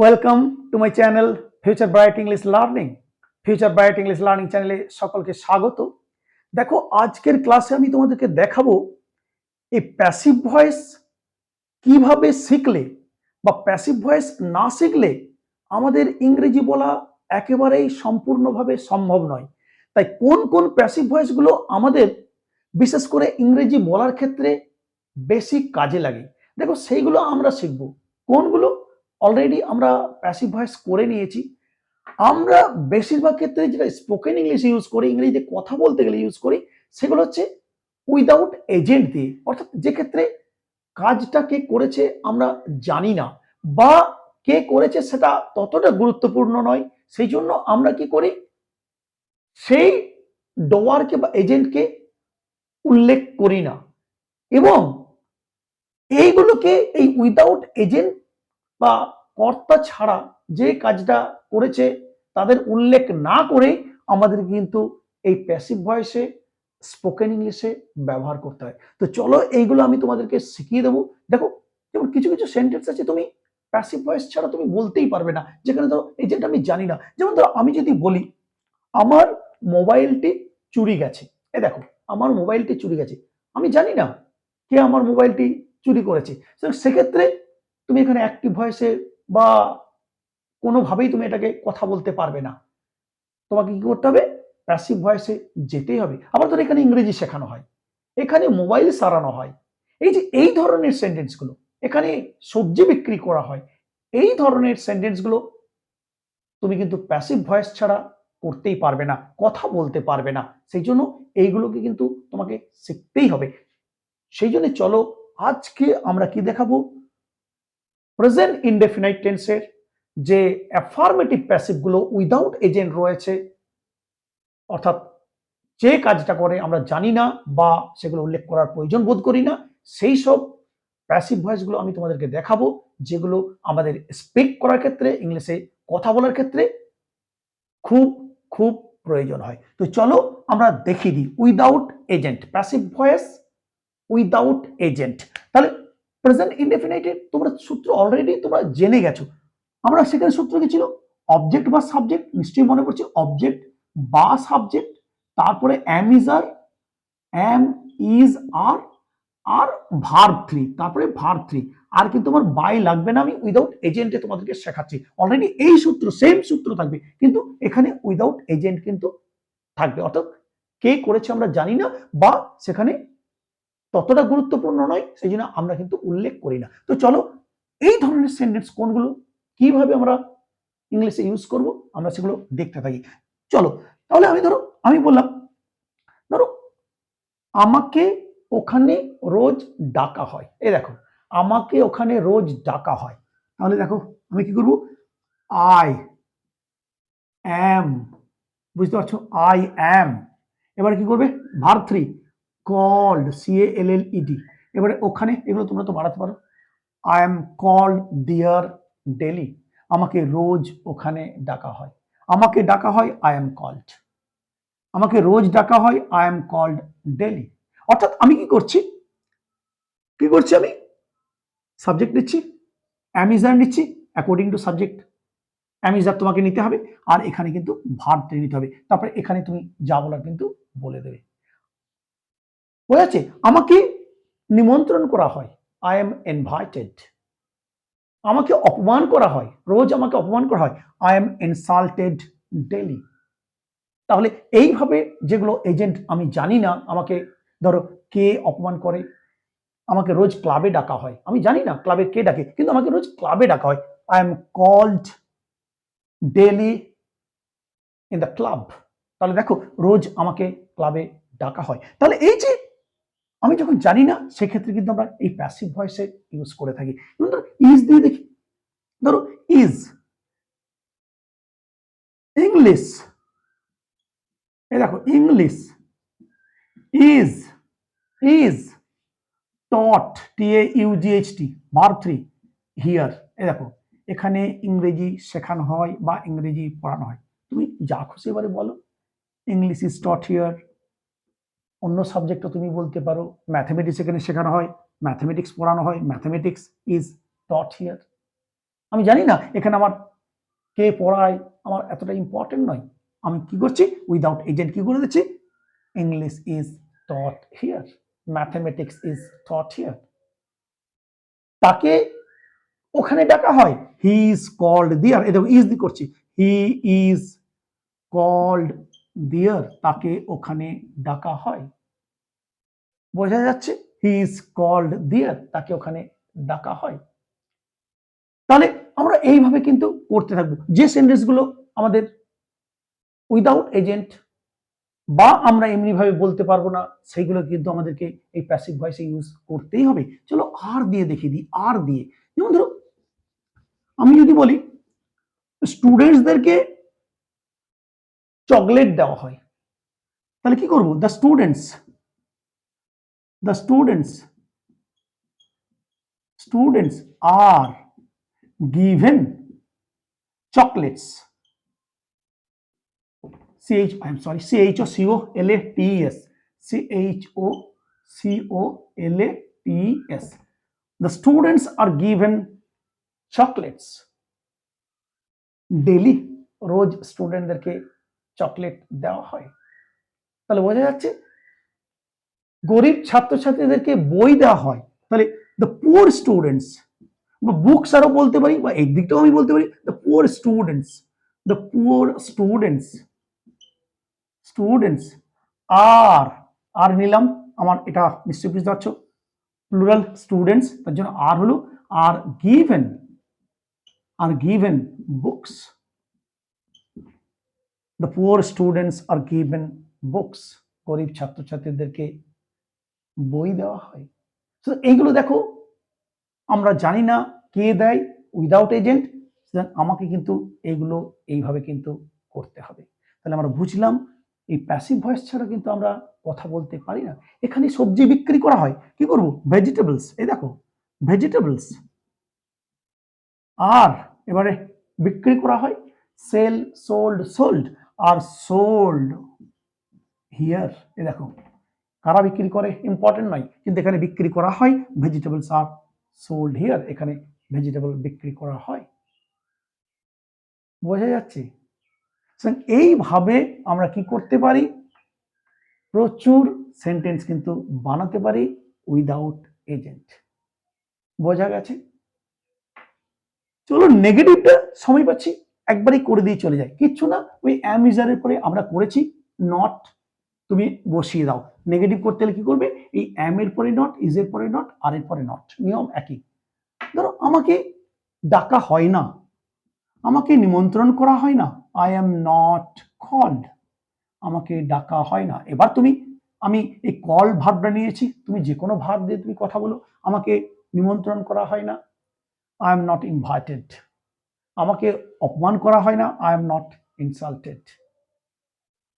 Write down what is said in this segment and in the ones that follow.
Welcome to my channel future bright English learning future bright English learning চ্যানেলে সকলকে স্বাগত। দেখো, আজকের ক্লাসে আমি তোমাদেরকে দেখাবো এই প্যাসিভ ভয়েস কীভাবে শিখলে বা প্যাসিভ ভয়েস না শিখলে আমাদের ইংরেজি বলা একেবারেই সম্পূর্ণভাবে সম্ভব নয়। তাই কোন কোন প্যাসিভ ভয়েসগুলো আমাদের বিশেষ করে ইংরেজি বলার ক্ষেত্রে বেশি কাজে লাগে? দেখো, সেইগুলো আমরা শিখব। কোনগুলো? অলরেডি আমরা প্যাসিভ ভয়েস করে নিয়েছি। আমরা বেশিরভাগ ক্ষেত্রে যেটা স্পোকেন ইংলিশ ইউজ করি, ইংরেজিতে কথা বলতে গেলে ইউজ করি, সেগুলো হচ্ছে উইদাউট এজেন্ট দিয়ে। অর্থাৎ যে ক্ষেত্রে কাজটা কে করেছে আমরা জানি না, বা কে করেছে সেটা ততটা গুরুত্বপূর্ণ নয়, সেই জন্য আমরা কি করি, সেই ডোয়ারকে বা এজেন্টকে উল্লেখ করি না। এবং এইগুলোকে এই উইদাউট এজেন্ট বা কর্তা ছাড়া যে কাজটা করেছে, তাদের উল্লেখ না করে আমাদের কিন্তু এই প্যাসিভ ভয়েসে স্পোকেন ইংলিশে ব্যবহার করতে হয়। তো চলো এইগুলো আমি তোমাদেরকে শিখিয়ে দেবো। দেখো, যেমন কিছু কিছু সেন্টেন্স আছে তুমি প্যাসিভ ভয়েস ছাড়া তুমি বলতেই পারবে না। যেখানে ধরো এজেন্ট আমি জানি না। যেমন ধরো, আমি যদি বলি, আমার মোবাইলটি চুরি গেছে। এ দেখো, আমার মোবাইলটি চুরি গেছে। আমি জানি না কে আমার মোবাইলটি চুরি করেছে। সেক্ষেত্রে তুমি এখানে অ্যাক্টিভ ভয়েসে বা কোনোভাবেই তুমি এটাকে কথা বলতে পারবে না। তোমাকে কি করতে হবে? প্যাসিভ ভয়েসে যেতেই হবে। আবার ধর এখানে ইংরেজি শেখানো হয়। এখানে মোবাইল সারানো হয়। এই যে এই ধরনের সেন্টেন্সগুলো এখানে সবজি বিক্রি করা হয়, এই ধরনের সেন্টেন্সগুলো তুমি কিন্তু প্যাসিভ ভয়েস ছাড়া করতেই পারবে না, কথা বলতে পারবে না। সেই জন্য এইগুলোকে কিন্তু তোমাকে শিখতেই হবে। সেই জন্য চলো আজকে আমরা কি দেখাবো? প্রেজেন্ট ইনডেফিনাইট টেন্সের যে অ্যাফার্মেটিভ প্যাসিভগুলো উইদাউট এজেন্ট রয়েছে, অর্থাৎ যে কাজটা করে আমরা জানি না বা সেগুলো উল্লেখ করার প্রয়োজন বোধ করি না, সেই সব প্যাসিভ ভয়েসগুলো আমি তোমাদেরকে দেখাবো, যেগুলো আমাদের স্পিক করার ক্ষেত্রে, ইংলিশে কথা বলার ক্ষেত্রে খুব খুব প্রয়োজন হয়। তো চলো আমরা দেখিয়ে দিই without agent passive voice without agent তাহলে প্রেজেন্ট ইনডেফিনাইটেড তোমরা সূত্র অলরেডি তোমরা জেনে গেছো। আমরা সেখানে সূত্র কি ছিল? অবজেক্ট বা সাবজেক্ট নিশ্চয়ই মনে পড়ছে অবজেক্ট বা সাবজেক্ট তারপরে am is are am is are R verb three তারপরে ভার্ব থ্রি আর কিন্তু আমার বাই লাগবে না আমি? উইদাউট এজেন্টে তোমাদেরকে শেখাচ্ছি। অলরেডি এই সূত্র সেম সূত্র থাকবে, কিন্তু এখানে উইদাউট এজেন্ট কিন্তু থাকবে। অর্থাৎ কে করেছে আমরা জানি না, বা সেখানে ততটা গুরুত্বপূর্ণ নয় সেই জন্য আমরা কিন্তু উল্লেখ করি না। তো চলো, এই ধরনের সেন্টেন্স কোনগুলো, কীভাবে আমরা ইংলিশে ইউজ করব, আমরা সেগুলো দেখতে থাকি। চলো, তাহলে আমি ধরো, আমি বললাম, ধরো, আমাকে ওখানে রোজ ডাকা হয়। এই দেখো, আমাকে ওখানে রোজ ডাকা হয়। তাহলে দেখো, আমি কি করব? আই অ্যাম বুঝতে পারছ? আই অ্যাম এবার কি করবে? Verb three called C L L E D এবারে ওখানে এগুলো তোমরা তো বাড়াতে পারো। I am called there daily আমাকে রোজ ওখানে ডাকা হয়। আমাকে ডাকা হয় আই এম কল্ড আমাকে রোজ ডাকা হয় আই এম কল্ড ডেলি অর্থাৎ আমি কি করছি? কি করছি আমি? সাবজেক্ট নিচ্ছি। অ্যামিজার নিচ্ছি অ্যাকর্ডিং টু সাবজেক্ট অ্যামিজার তোমাকে নিতে হবে। আর এখানে কিন্তু ভার্ব নিতে হবে। তারপরে এখানে তুমি যা বলার কিন্তু বলে দেবে। বোঝাচ্ছে আমাকে নিমন্ত্রণ করা হয়। আই এম ইনভাইটেড আমাকে অপমান করা হয়। রোজ আমাকে অপমান করা হয়। আই এম ইনসাল্টেড ডেলি তাহলে এইভাবে যেগুলো এজেন্ট আমি জানি না, আমাকে ধরো কে অপমান করে? আমাকে রোজ ক্লাবে ডাকা হয়। আমি জানি না ক্লাবে কে ডাকে, কিন্তু আমাকে রোজ ক্লাবে ডাকা হয়। I am called daily in the club তাহলে দেখো, রোজ আমাকে ক্লাবে ডাকা হয়। তাহলে এই যে আমি যখন জানি না, সেক্ষেত্রে কিন্তু আমরা এই প্যাসিভ ভয়েসে ইউজ করে থাকি। ধরো ইজ দিয়ে দেখি। ধরো ইজ ইংলিশ এই দেখো English is is taught T A U G H T verb three here এই দেখো, এখানে ইংরেজি শেখানো হয় বা ইংরেজি পড়ানো হয়। তুমি যা খুশি এবারে বলো ইংলিশ ইজ টট হিয়ার অন্য সাবজেক্টও তুমি বলতে পারো। ম্যাথামেটিক্স এখানে শেখানো হয়। ম্যাথামেটিক্স পড়ানো হয়। ম্যাথামেটিক্স ইজ টট হিয়ার আমি জানি না, এখানে আমার কে পড়ায়, আমার এতটা ইম্পর্টেন্ট নয়। আমি কি করছি? উইদাউট এজেন্ট কি করে দিচ্ছি? English is taught here mathematics is taught here তাকে ওখানে ডাকা হয়। হি ইজ কল্ড দিয়ার এটা ইজ দি করছি। হি ইজ কল্ড দিয়ার তাকে ওখানে ডাকা হয়। বোঝা যাচ্ছে হি ইজ কল্ড দিয়ার তাকে ওখানে ডাকা হয়। তাহলে আমরা এইভাবে কিন্তু করতে থাকব। যে সেন্টেন্সগুলো আমাদের উইদাউট এজেন্ট বা আমরা এমনিভাবে বলতে পারব না, সেইগুলো কিন্তু আমাদেরকে এই প্যাসিভ ভয়েসে ইউজ করতেই হবে। চলো আর দিয়ে দেখিয়ে দিই আর দিয়ে। যেমন ধরো, আমি যদি বলি স্টুডেন্টসদেরকে চকলেট দেওয়া হয় তাহলে কি করব the students the students students are given chocolates c h i'm sorry c h o c o l a t e s c h o c o l a t e s the students are given chocolates daily রোজ স্টুডেন্টদেরকে chocolate দেওয়া হয়। তাহলে বোঝা যাচ্ছে গরিব ছাত্রছাত্রীদেরকে বই দেওয়া হয়। তাহলে দ্য পুয়ার স্টুডেন্টস বা বুকস আরও বলতে পারি, বা এই দিকটাও আমি বলতে পারি the poor students the poor students students are আর নিলাম। আমার এটা নিশ্চয়ই বুঝতে পারছ? প্লুরাল স্টুডেন্টস তার জন্য আর হলো are given are given books the poor students are given books গরিব ছাত্রছাত্রীদেরকে বই দেওয়া হয়। তো এইগুলো দেখো, আমরা জানি না কে দেয় উইদাউট এজেন্ট আমাকে কিন্তু এইগুলো এইভাবে কিন্তু করতে হবে। তাহলে আমরা বুঝলাম, এই প্যাসিভ ভয়েস ছাড়া কিন্তু আমরা কথা বলতে পারি না। এখানে সবজি বিক্রি করা হয়। কি করব? ভেজিটেবলস এই দেখো ভেজিটেবলস আর এবারে বিক্রি করা হয়। Sell sold sold are sold here এ দেখো, কারা বিক্রি করে? ইম্পর্টেন্ট নয়। কিন্তু এখানে বিক্রি করা হয় ভেজিটেবলস আর সোল্ড হিয়ার এখানে ভেজিটেবল বিক্রি করা হয়। বোঝা যাচ্ছে? এইভাবে আমরা কি করতে পারি? প্রচুর সেন্টেন্স কিন্তু বানাতে পারি উইদাউট এজেন্ট বোঝা গেছে? চলো নেগেটিভটা সময় পাচ্ছি। একবারই করে দিয়ে চলে যায়। কিচ্ছু না, ওই অ্যামিজারের পরে আমরা করেছি নট তুমি বসিয়ে দাও। নেগেটিভ করতে হলে কি করবে? এই অ্যাম এর পরে নট ইজ এর পরে নট আর এর পরে নট নিয়ম একই। ধরো আমাকে ডাকা হয় না, আমাকে নিমন্ত্রণ করা হয় না আই এম নট কল্ড আমাকে ডাকা হয় না। এবার তুমি, আমি এই কল ভাবটা নিয়েছি, তুমি যে কোনো ভাব দিয়ে তুমি কথা বলো, আমাকে নিমন্ত্রণ করা হয় না আই এম নট ইনভাইটেড আমাকে অপমান করা হয় না আই এম নট ইনসাল্টেড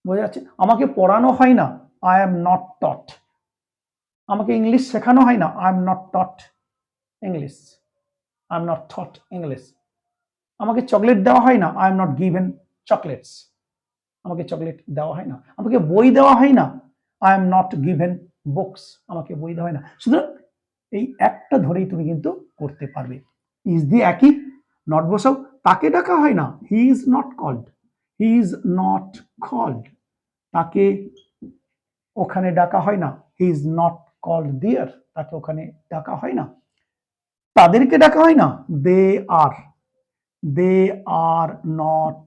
বোঝা যাচ্ছে? আমাকে পড়ানো হয় না আই এম নট টট আমাকে ইংলিশ শেখানো হয় না I am not taught English I am not thought English আমাকে চকলেট দেওয়া হয় না I am not given chocolates আমাকে চকলেট দেওয়া হয় না, আমাকে বই দেওয়া হয় না I am not given books আমাকে বই দেওয়া হয় না। সুতরাং এই একটা ধরেই তুমি কিন্তু করতে পারবে। ইজ দি একই? নট বসাও তাকে ডাকা হয় না। He is not called he is not called তাকে ওখানে ডাকা হয় না। হি ইজ নট কল্ড দিয়ার তাকে ওখানে ডাকা হয় না। তাদেরকে ডাকা হয় না। They R they are not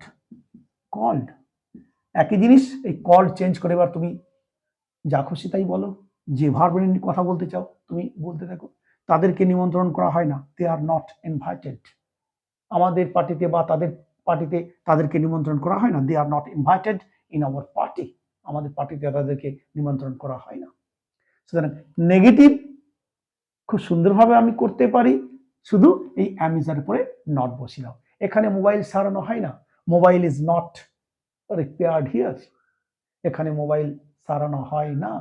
called একই জিনিস, এই কল চেঞ্জ করে এবার তুমি যা খুশি তাই বলো। যে ভার্ব কথা বলতে চাও, তুমি বলতে থাকো। তাদেরকে নিমন্ত্রণ করা হয় না। দে আর নট ইনভাইটেড আমাদের পার্টিতে বা তাদের পার্টিতে তাদেরকে নিমন্ত্রণ করা হয় না। They are not invited in our party আমাদের পার্টিতে তাদেরকে নিমন্ত্রণ করা হয় না। সুতরাং নেগেটিভ খুব সুন্দরভাবে আমি করতে পারি। শুধু এই অ্যামিজার পরে নট বসি দাও এখানে মোবাইল সারানো হয় না। Mobile is not repaired here এখানে মোবাইল সারানো হয় না।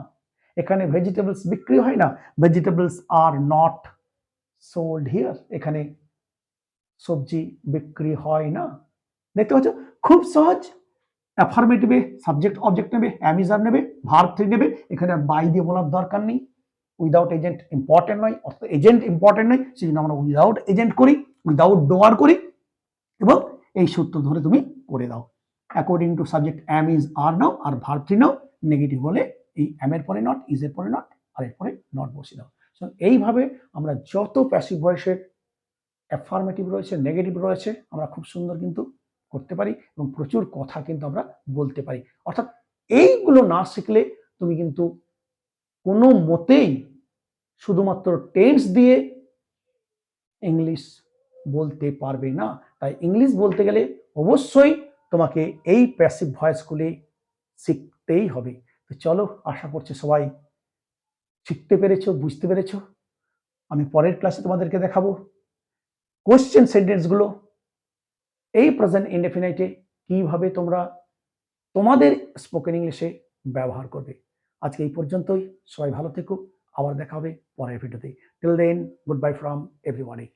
এখানে ভেজিটেবলস বিক্রি হয় না। Vegetables are not sold here এখানে সবজি বিক্রি হয় না। দেখতে পাচ্ছ? খুব সহজ। অ্যাফার্মেটিভে সাবজেক্ট অবজেক্ট নেবে অ্যামিজার নেবে ভার্ব থ্রি নেবে, এখানে বাই দিয়ে বলার দরকার নেই। উইদাউট এজেন্ট ইম্পর্টেন্ট নয়, অর্থাৎ এজেন্ট ইম্পর্টেন্ট নয় সেই জন্য আমরা উইদাউট এজেন্ট করি উইদাউট ডোয়ার করি, এবং এই সূত্র ধরে তুমি করে দাও। According to subject am is are now R verb three now negative হলে এই অ্যাম এর পরে নট ইজ এর পরে নট আর এর পরে নট বসিয়ে দাও। এইভাবে আমরা যত প্যাসিভ ভয়েসের অ্যাফার্মেটিভ রয়েছে নেগেটিভ রয়েছে, আমরা খুব সুন্দর কিন্তু করতে পারি এবং প্রচুর কথা কিন্তু আমরা বলতে পারি। অর্থাৎ এইগুলো না শিখলে তুমি কিন্তু কোনো মতেই শুধুমাত্র টেন্স দিয়ে ইংলিশ বলতে পারবে না। তাই ইংলিশ বলতে গেলে অবশ্যই তোমাকে এই প্যাসিভ ভয়েসগুলি শিখতেই হবে। তো চলো, আশা করছি সবাই শিখতে পেরেছ, বুঝতে পেরেছ। আমি পরের ক্লাসে তোমাদেরকে দেখাবো। কোশ্চেন সেন্টেন্সগুলো এই প্রেজেন্ট ইনডেফিনাইটে কীভাবে তোমরা তোমাদের স্পোকেন ইংলিশে ব্যবহার করবে। আজকে এই পর্যন্তই। সবাই ভালো থেকো। আবার দেখা হবে পরের ভিডিওতে till then good bye from everybody